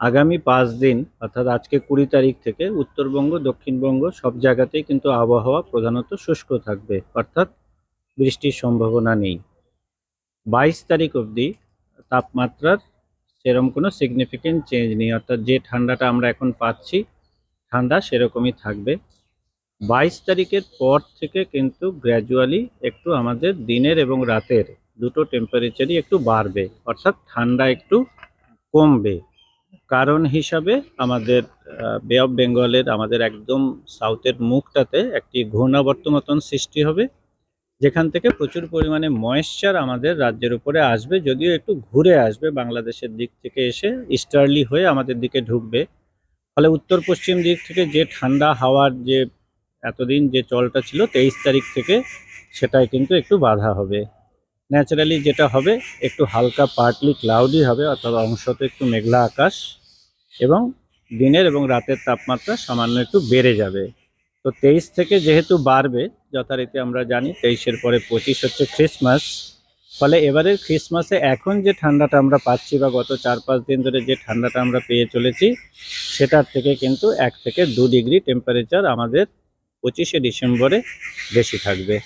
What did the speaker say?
আগামী পাঁচ দিন অর্থাৎ আজকে কুড়ি তারিখ থেকে উত্তরবঙ্গ দক্ষিণবঙ্গ সব জায়গাতেই কিন্তু আবহাওয়া প্রধানত শুষ্ক থাকবে অর্থাৎ বৃষ্টির সম্ভাবনা নেই। বাইশ তারিখ অবধি তাপমাত্রার সেরকম কোনো সিগনিফিকেন্ট চেঞ্জ নেই অর্থাৎ যে ঠান্ডাটা আমরা এখন পাচ্ছি ঠান্ডা সেরকমই থাকবে। বাইশ তারিখের পর থেকে কিন্তু গ্র্যাজুয়ালি একটু আমাদের দিনের এবং রাতের দুটো টেম্পারেচারই একটু বাড়বে, অর্থাৎ ঠান্ডা একটু কমবে। কারণ হিসাবে আমাদের বে অফ বেঙ্গলের আমাদের একদম সাউথের মুখটাতে একটি ঘূর্ণাবর্ত মতন সৃষ্টি হবে, যেখান থেকে প্রচুর পরিমাণে ময়েশ্চার আমাদের রাজ্যের উপরে আসবে, যদিও একটু ঘুরে আসবে, বাংলাদেশের দিক থেকে এসে ইস্টার্লি হয়ে আমাদের দিকে ঢুকবে। ফলে উত্তর পশ্চিম দিক থেকে যে ঠান্ডা হাওয়ার যে, এতদিন যে চলটা ছিল, তেইশ তারিখ থেকে সেটাই কিন্তু একটু বাধা হবে। ন্যাচারালি যেটা হবে, একটু হালকা পার্টলি ক্লাউডি হবে, অথবা অংশত একটু মেঘলা আকাশ, এবং দিনের এবং রাতের তাপমাত্রা সামান্য একটু বেড়ে যাবে। তো তেইশ থেকে যেহেতু বাড়বে, যথারীতি আমরা জানি তেইশের পরে পঁচিশ হচ্ছে ক্রিসমাস ফলে এবারের ক্রিসমাসে এখন যে ঠান্ডাটা আমরা পাচ্ছি বা গত চার পাঁচ দিন ধরে যে ঠান্ডাটা আমরা পেয়ে চলেছি, সেটার থেকে কিন্তু এক থেকে দু ডিগ্রি টেম্পারেচার আমাদের পঁচিশে ডিসেম্বরে বেশি থাকবে।